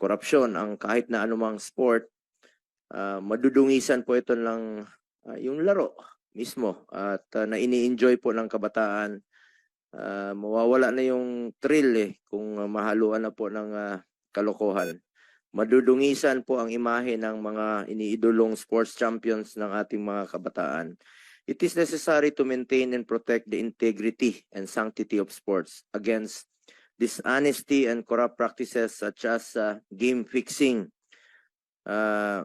korupsyon ang kahit na anumang sport, ah, madudungisan po ito lang ah, yung laro mismo at ah, na ini-enjoy po ng kabataan. Ah, mawawala na yung thrill eh kung ah, mahaluan na po ng ah, kalokohan. Madudungisan po ang imahe ng mga iniidolong sports champions ng ating mga kabataan. It is necessary to maintain and protect the integrity and sanctity of sports against dishonesty and corrupt practices such as uh, game fixing. Uh,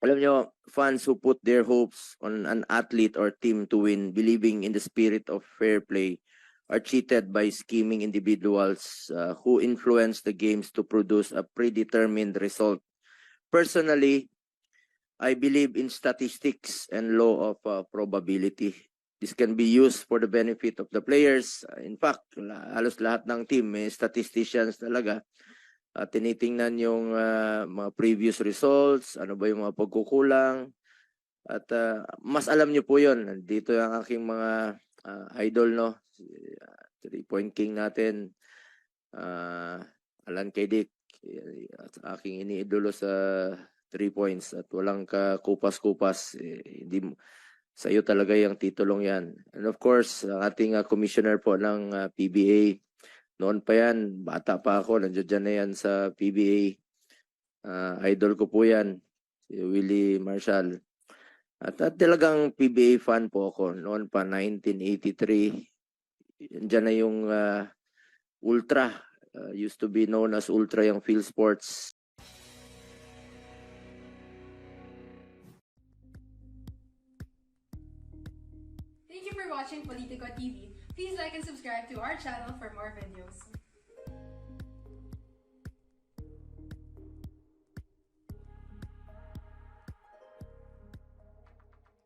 alam nyo, fans who put their hopes on an athlete or team to win, believing in the spirit of fair play, are cheated by scheming individuals uh, who influence the games to produce a predetermined result. Personally, I believe in statistics and law of uh, probability. This can be used for the benefit of the players. Uh, In fact, halos lahat ng team may statisticians talaga. Uh, tinitingnan yung uh, mga previous results, ano ba yung mga pagkukulang. At uh, mas alam niyo po yun. Dito ang aking mga uh, idol, no? Three-point king natin. Uh, Alan Kedick. eh, At aking iniidolo sa three points at walang kakupas-kupas. Eh, hindi mo- sa iyo talaga yung titulong yan. And of course, ang ating uh, commissioner po ng uh, PBA, noon pa yan, bata pa ako, nandiyan dyan na yan sa PBA. Uh, idol ko po yan, si Willie Marshall. At, at talagang PBA fan po ako. Noon pa, 1983. Diyan na yung uh, Ultra. uh, used to be known as Ultra yung Field Sports. For watching Politico TV. Please like and subscribe to our channel for more videos.